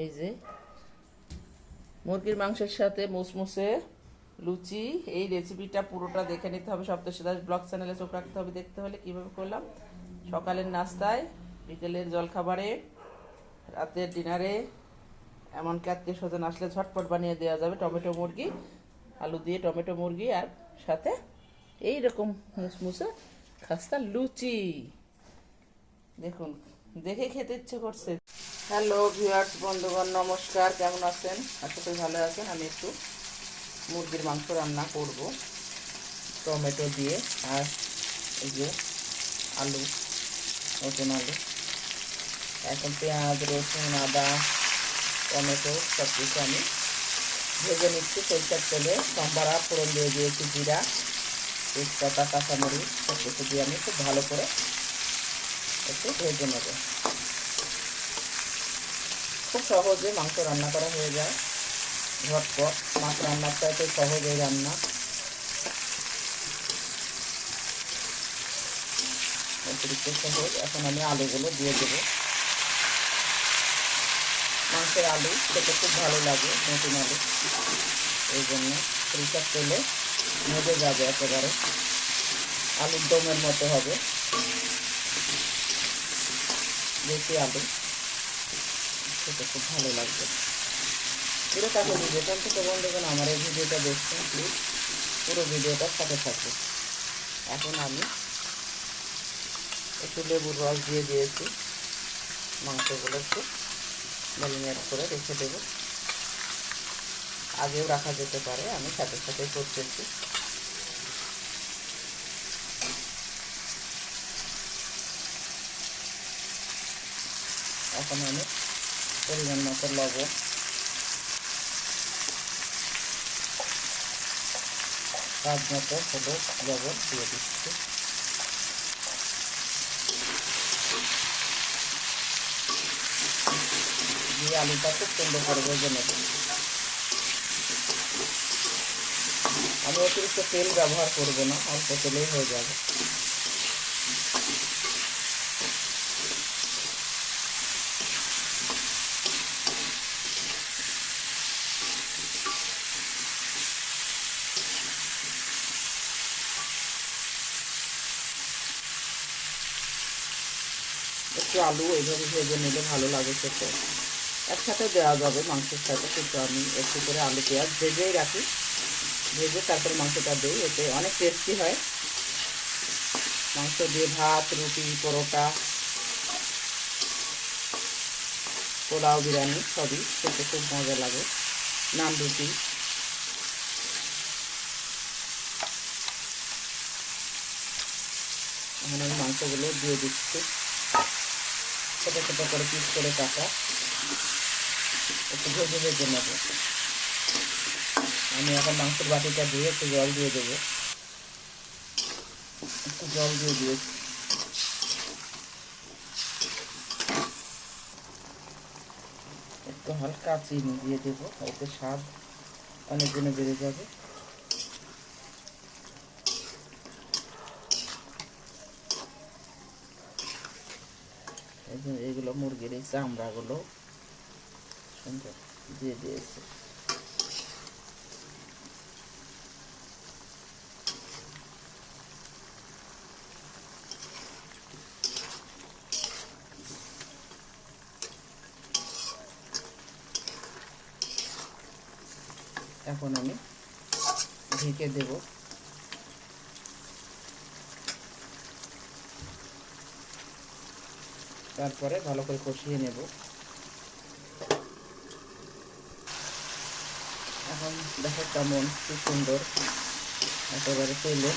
এই যে, মুরগির মাংসের সাথে মুসমুসে লুচি, এই রেসিপিটা পুরোটা দেখে নিতে হবে সপ্তশী দাস ব্লগ চ্যানেলে চোখ রাখতে হবে, দেখতে হলে কীভাবে করলাম? সকালের নাস্তায়, বিকেলের জলখাবারে, রাতের ডিনারে এমনকি আত্মীয় স্বজন আসলে ঝটপট বানিয়ে দেওয়া যাবে টমেটো মুরগি, আলু দিয়ে টমেটো মুরগি, আর সাথে এই রকম মুসমুসে খাস্তা লুচি। দেখুন দেখে খেতে ইচ্ছে করছে। হ্যালো ভিউয়ার্স, বন্ধুগণ, নমস্কার, কেমন আছেন? আশা করি ভালো আছেন। আমি একটু মুরগির মাংস রান্না করব। টমেটো দিয়ে আর এই যে আলু নতুন আলু। এখন পেঁয়াজ, রসুন, আদা, টমেটো সব কিছু আমি ভেজে নিচ্ছি। সরিষার তেলে সম্বারা ফোড়ন দিয়ে দিয়েছি, জিরা, তেজপাতা, কাঁচামরিচ সব কিছু দিয়ে আমি খুব ভালো করে একটু ভেজে নেব খুব সহজে মাংস রান্না করা হয়ে যায়। ঝটপট মাছ রান্নার চাইতে সহজ এই রান্না। অতিরিক্ত সহজ, এখন আমি আলুগুলো দিয়ে দেবো। মাংসের আলু খেতে খুব ভালো লাগে, নতুন আলু। এই জন্য সরিষার তেলে মজে যাবে একেবারে। আলুর দমের মতো হবে। দেশি আলু খেতে খুব ভালো লাগবে। পুরো কাকে যেখান থেকে বন্ধুগণ আমার এই ভিডিওটা দেখছেন প্লিজ পুরো ভিডিওটার সাথে থাকবে এখন আমি একটু লেবুর রস দিয়ে দিয়েছি। মাংসগুলো একটু ম্যারিনেট করে রেখে দেবো। আগেও রাখা যেতে পারে আমি সাথে সাথে করতেছি। এখন আমি পরিমাণ মতো লবণ। স্বাদ মতো হলুদ লবণ দিয়ে দিচ্ছি। দিয়ে আলুটা খুব সুন্দর করে ভেজে নেব। আমি অতিরিক্ত তেল ব্যবহার করব না, অল্প তেলেই হয়ে যাবে একটু আলু এইভাবে ভেজে নিলে ভালো লাগে খেতে। একসাথে দেওয়া যাবে মাংসের সাথে, কিন্তু আমি একটু করে আলু, পেঁয়াজ ভেজেই রাখি। ভেজে তারপরে মাংসটা দিই, এতে অনেক টেস্টি হয়। মাংস দিয়ে ভাত, রুটি, পরোটা, পোলাও, বিরিয়ানি সবই খেতে খুব মজা লাগে। নান রুটি। আমি মাংসগুলো দিয়ে দিচ্ছি। ছোটো ছোটো করে পিস করে কাটা। একটু ভেজে ভেজে নেব। আমি এখন মাংসের বাটিটা দিয়ে একটু জল দিয়ে দেবো। একটু জল দিয়ে একটু হালকা চিনি দিয়ে দেবো। এতে স্বাদ অনেক দিনে বেড়ে যাবে এগুলো মুরগির এই চামড়াগুলো। সুন্দর দিয়ে দিয়েছে। এখন আমি ঢেকে দেবো। তারপরে ভালো করে কষিয়ে নেব। এখন দেখো কেমন কি সুন্দর। একেবারে তেলে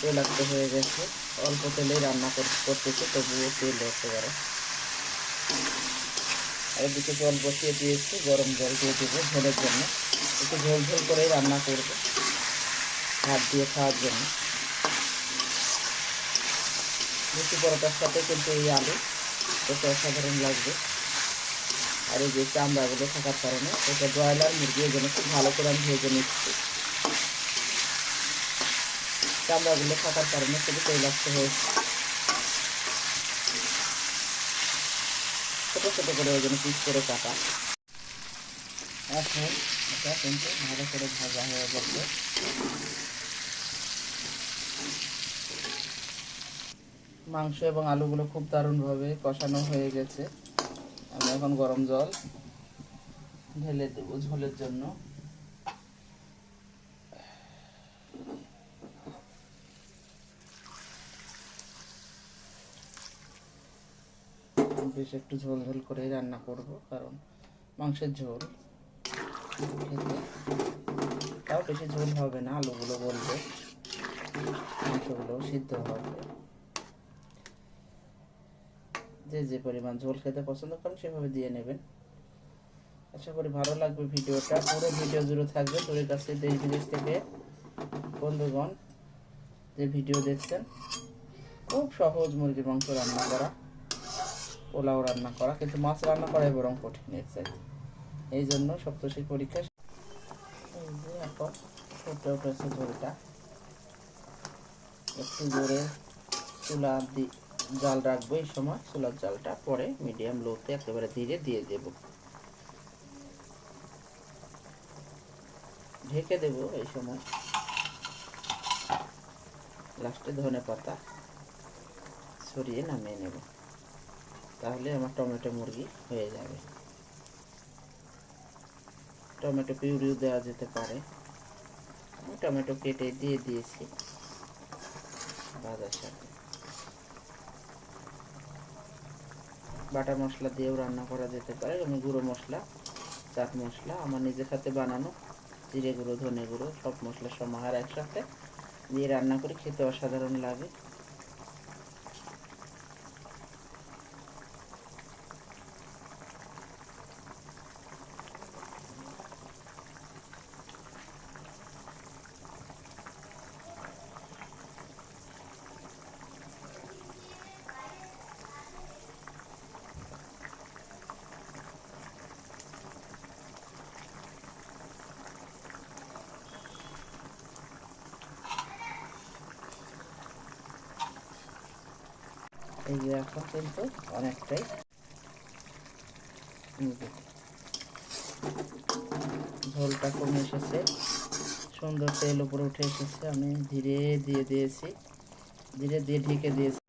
তেলাক্ত হয়ে গেছে। অল্প তেলেই রান্না করতেছে, তবুও তেল একেবারে। আর এদিকে জল বসিয়ে দিয়েছি, গরম জল দিয়ে দেবো ঝোলের জন্য। একটু ঝোল ঝোল করেই রান্না করব হাত দিয়ে খাওয়ার জন্য। লুচি পরোটার সাথে কিন্তু এই আলু খেতে অসাধারণ লাগবে। আর এই যে চামড়াগুলো থাকার কারণে এটা ব্রয়লার মুরগির জন্য খুব ভালো করে আমি ভেজে নিচ্ছি। চামড়াগুলো থাকার কারণে খুবই তৈলাক্ত হয়েছে। ছোটো ছোটো করে ওই জন্য পিস করে কাটা। এখন এটা কিন্তু ভালো করে ভাজা হয়ে গেছে। মাংস এবং আলুগুলো খুব দারুণভাবে কষানো হয়ে গেছে। আমি এখন গরম জল ঢেলে দেবো ঝোলের জন্য। বেশ একটু ঝোল ঝোল করে রান্না করব, কারণ মাংসের ঝোল খেতে তাও বেশি ঝোল হবে না, আলুগুলো গলবে মাংসগুলো সিদ্ধ হবে। যে যে পরিমাণ ঝোল খেতে পছন্দ করেন সেভাবে দিয়ে নেবেন। আশা করি ভালো লাগবে ভিডিওটা। পুরো ভিডিও জুড়ে থাকবে তোর কাছে দেশ বিদেশ থেকে বন্ধুগণ যে ভিডিও দেখছেন। খুব সহজ মুরগির মাংস রান্না করা, পোলাও রান্না করা, কিন্তু মাছ রান্না করাই বরং কঠিন চাইতে এই জন্য সপ্তশী পরীক্ষা এই যে এখন ফুটে ঝোলটা একটু জোরে চুলা দি জাল রাখব এই সময় চুলার জালটা পরে মিডিয়াম লোতে একেবারে ধীরে দিয়ে দেব। ঢেকে দেব এই সময়। লাস্টে ধনে পাতা ছড়িয়ে নামিয়ে নেব। তাহলে আমার টমেটো মুরগি হয়ে যাবে। টমেটো পিউরিও দেওয়া যেতে পারে। আমি টমেটো কেটে দিয়ে দিয়েছি। ভাজার সাথে। বাটা মশলা দিয়েও রান্না করা যেতে পারে আমি গুঁড়ো মশলা, চাট মশলা, আমার নিজের সাথে বানানো, জিরে গুঁড়ো, ধনে গুঁড়ো, সব মশলা সমাহার একসাথে দিয়ে রান্না করে, খেতে অসাধারণ লাগে। এই যে এখন কিন্তু অনেকটাই ঝোলটা কমে এসেছে। সুন্দর তেল উপরে উঠে এসেছে। আমি ধীরে দিয়ে দিয়েছি। ধীরে দিয়ে ঢেকে দিয়েছি।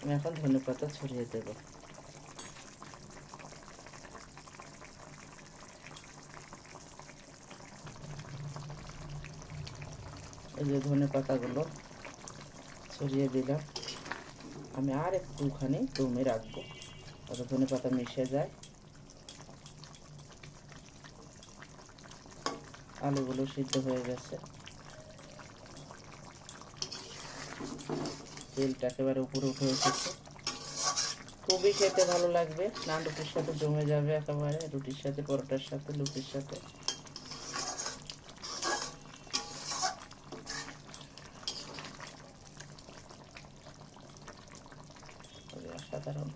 আমি এখন ধনে পাতা ছড়িয়ে দেব। এই যে ধনে পাতাগুলো ছড়িয়ে দিলাম। আমি আর একটুখানি দমে রাখব। তাতে ধনে পাতা মিশে যায়। আলুগুলো সিদ্ধ হয়ে গেছে। তেলটা একেবারে উপরে উঠে এসেছে। খুবই খেতে ভালো লাগবে। নান রুটির সাথে জমে যাবে একেবারে। রুটির সাথে, পরোটার সাথে লুটির সাথে খুবই অসাধারণ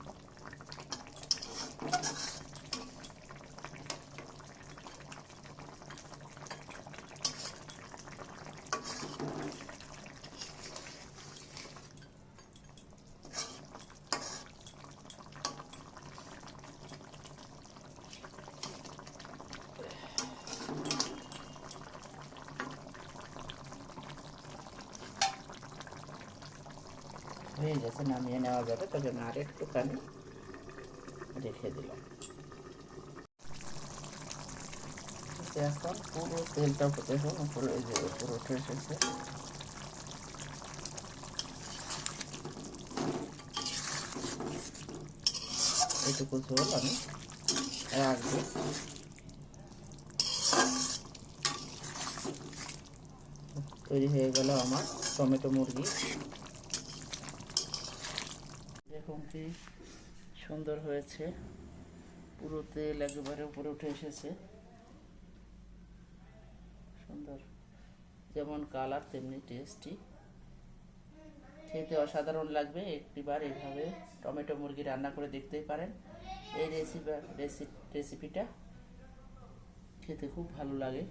হয়ে গেছে নামিয়ে নেওয়া যাবে তবে আমি আর একটুখানি রেখে দিলাম তো এখন পুরো তেলটা দেখুন উপরে এই যে উপরে উঠে এসেছে এটুকু ঝোল আমি রাখব তৈরি হয়ে গেল আমার টমেটো মুরগি কি সুন্দর হয়েছে। পুরো তেল একেবারে উপরে উঠে এসেছে। সুন্দর। যেমন কালার, তেমনি টেস্টি খেতে অসাধারণ লাগবে। একটিবার এইভাবে টমেটো মুরগি রান্না করে দেখতেই পারেন। এই রেসিপি রেসিপিটা খেতে খুব ভালো লাগে।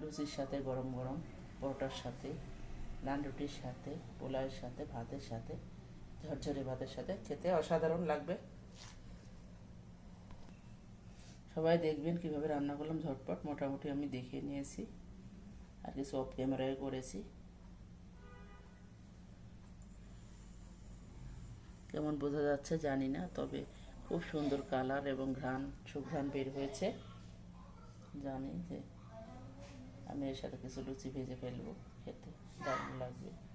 লুচির সাথে, গরম গরম, পরোটার সাথে, নান রুটির সাথে, পোলাওয়ের সাথে, ভাতের সাথে। ঝরঝরে ভাতের সাথে খেতে অসাধারণ লাগবে। সবাই দেখবেন কীভাবে রান্না করলাম, ঝটপট। মোটামুটি আমি দেখিয়ে নিয়েছি। আর কিছু অফ ক্যামেরায় করেছি। কেমন বোঝা যাচ্ছে জানি না, তবে খুব সুন্দর কালার এবং ঘ্রাণ, সুঘ্রাণ বের হয়েছে। জানি যে আমি এর সাথে কিছু লুচি ভেজে ফেলব, খেতে দারুণ লাগবে।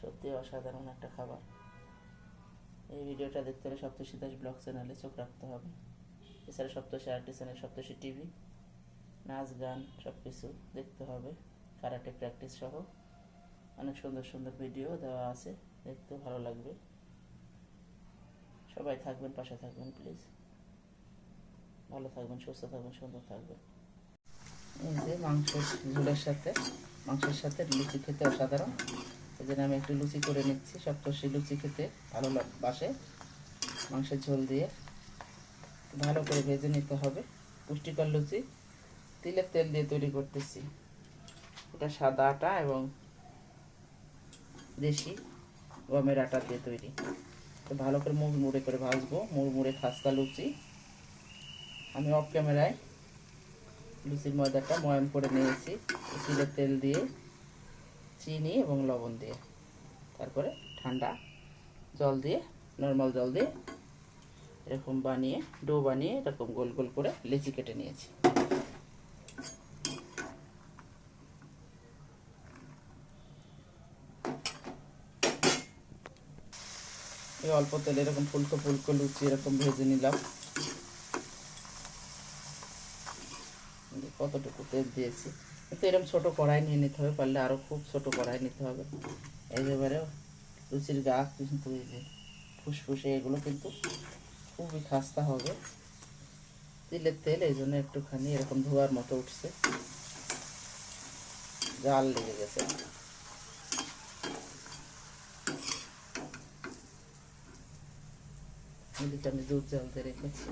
সত্যি অসাধারণ একটা খাবার। এই ভিডিওটা দেখতে হলে সপ্তশী দাস ব্লগ চ্যানেলে চোখ রাখতে হবে। এছাড়া Saptashi arty channel Saptashi TV, নাচ, গান সব কিছু দেখতে হবে। কারাটে প্র্যাকটিস সহ অনেক সুন্দর সুন্দর ভিডিও দেওয়া আছে, দেখতে ভালো লাগবে। সবাই থাকবেন, পাশে থাকবেন, প্লিজ। ভালো থাকবেন, সুস্থ থাকবেন, সুন্দর থাকবেন। এই যে মাংসের ঝোলের সাথে, মাংসের সাথে লুচি খেতে অসাধারণ। এই জন্য আমি একটু লুচি করে নিচ্ছি। সপ্তর্ষি লুচি খেতে ভালো বাসে। মাংসের ঝোল দিয়ে ভালো করে ভেজে নিতে হবে। পুষ্টিকর লুচি। তিলের তেল দিয়ে তৈরি করতেছি। এটা সাদা আটা এবং দেশি গমের আটা দিয়ে তৈরি। তো ভালো করে মুড় মুড়ে করে ভাজবো। মুড় মুড়ে খাস্তা লুচি। আমি অফ ক্যামেরায় লুচির ময়দাটা ময়াম করে নিয়েছি। তিলের তেল দিয়ে চিনি এবং লবণ দিয়ে। তারপরে ঠান্ডা জল দিয়ে নর্মাল জল দিয়ে এরকম বানিয়ে ডো বানিয়ে এরকম গোল গোল করে লেচি কেটে নিয়েছি। এই অল্প তেলে এরকম ফুলকো ফুলকো লুচি এরকম ভেজে নিলাম। কতটুকু তেল দিয়েছি? কিন্তু এরকম ছোট কড়াই নিয়ে নিতে হবে, পারলে আরও খুব ছোট কড়াই নিতে হবে। একেবারে লুচির গা কিন্তু ফুসফুসে এগুলো কিন্তু খুবই খাস্তা হবে। তিলের তেল এই জন্য একটুখানি এরকম ধোয়ার মতো উঠছে। জাল লেগে গেছে। আমি দুধ জ্বালতে রেখেছি।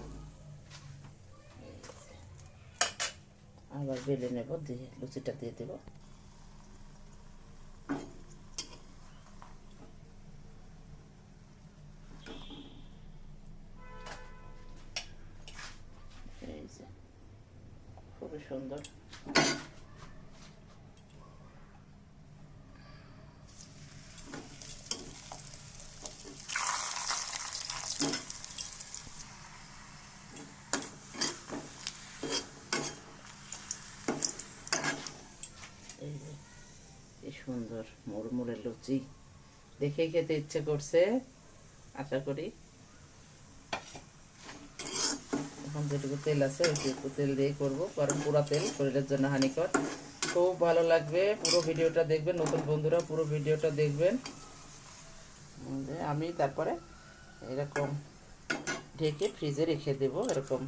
আবার বেলে নেব দিয়ে লুচিটা দিয়ে দেব। খুবই সুন্দর এই যে কি সুন্দর মুড়মুড়ে লুচি দেখে খেতে ইচ্ছে করছে, আশা করি। এখন যেটুকু তেল আছে ওইটুকু তেল দিয়ে করব, কারণ পুরো তেল শরীরের জন্য হানিকর। খুব ভালো লাগবে পুরো ভিডিওটা দেখবেন, নতুন বন্ধুরা পুরো ভিডিওটা দেখবেন। আমি তারপরে এরকম ঢেকে ফ্রিজে রেখে দেব এরকম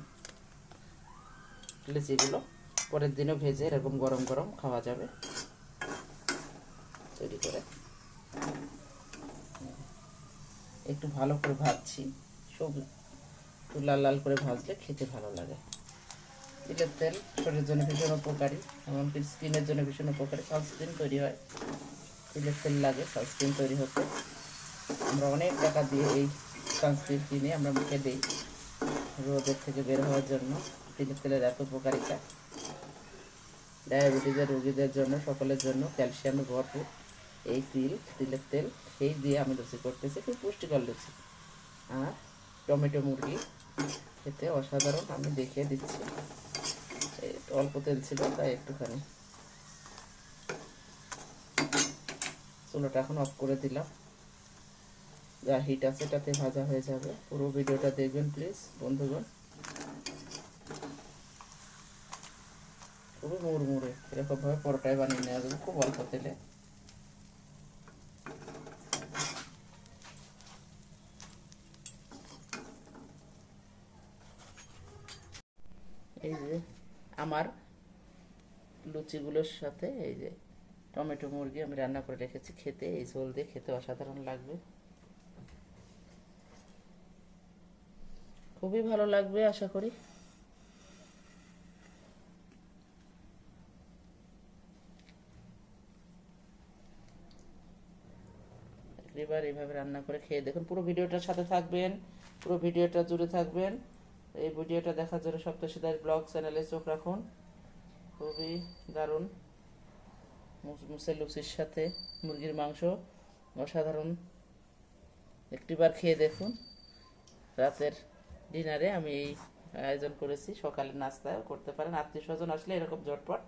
লুচিগুলো। পরের দিনও ভেজে এরকম গরম গরম খাওয়া যাবে। তৈরি করে। একটু ভালো করে ভাজছি। সব একটু লাল লাল করে ভাজলে খেতে ভালো লাগে। তিলের তেল শরীরের জন্য ভীষণ উপকারী, এমনকি স্কিনের জন্য ভীষণ উপকারী। সানস্ক্রিন তৈরি হয়। তিলের তেল লাগে সানস্ক্রিন তৈরি হতে। আমরা অনেক টাকা দিয়ে এই সানস্ক্রিন কিনে আমরা মুখে দিই রোদের থেকে বের হওয়ার জন্য। তিলের তেলের এত উপকারিতা। ডায়াবেটিসের রোগীদের জন্য, সকলের জন্য ক্যালসিয়ামে ভরপুর। এই তিল, তিলের তেল সেই দিয়ে আমি লুচি করতেছি খুব পুষ্টিকর লুচি আর টমেটো মুরগি খেতে অসাধারণ, আমি দেখিয়ে দিচ্ছি। অল্প তেল ছিল, তাই একটুখানি। চুলোটা এখন অফ করে দিলাম। যা হিট আছে, এটাতে ভাজা হয়ে যাবে। পুরো ভিডিওটা দেখবেন প্লিজ বন্ধুগণ। খুবই মুড়মুড়ে, এরকমভাবে পরোটায় বানিয়ে নেওয়া যাবে, খুব অল্প তেলে এই যে আমার লুচিগুলোর সাথে এই যে টমেটো মুরগি আমি রান্না করে রেখেছি খেতে, এই ঝোল দিয়ে খেতে অসাধারণ লাগবে। খুবই ভালো লাগবে আশা করি। এবার এইভাবে রান্না করে খেয়ে দেখুন, পুরো ভিডিওটার সাথে থাকবেন, পুরো ভিডিওটা জুড়ে থাকবেন। এই ভিডিওটা দেখার জন্য সপ্তশীদার ব্লগ চ্যানেলে চোখ রাখুন। খুবই দারুণ। মুসে লুচির সাথে মুরগির মাংস অসাধারণ একটিবার খেয়ে দেখুন। রাতের ডিনারে আমি এই আয়োজন করেছি। সকালে নাস্তা করতে পারেন। আত্মীয় স্বজন আসলে এরকম ঝটপট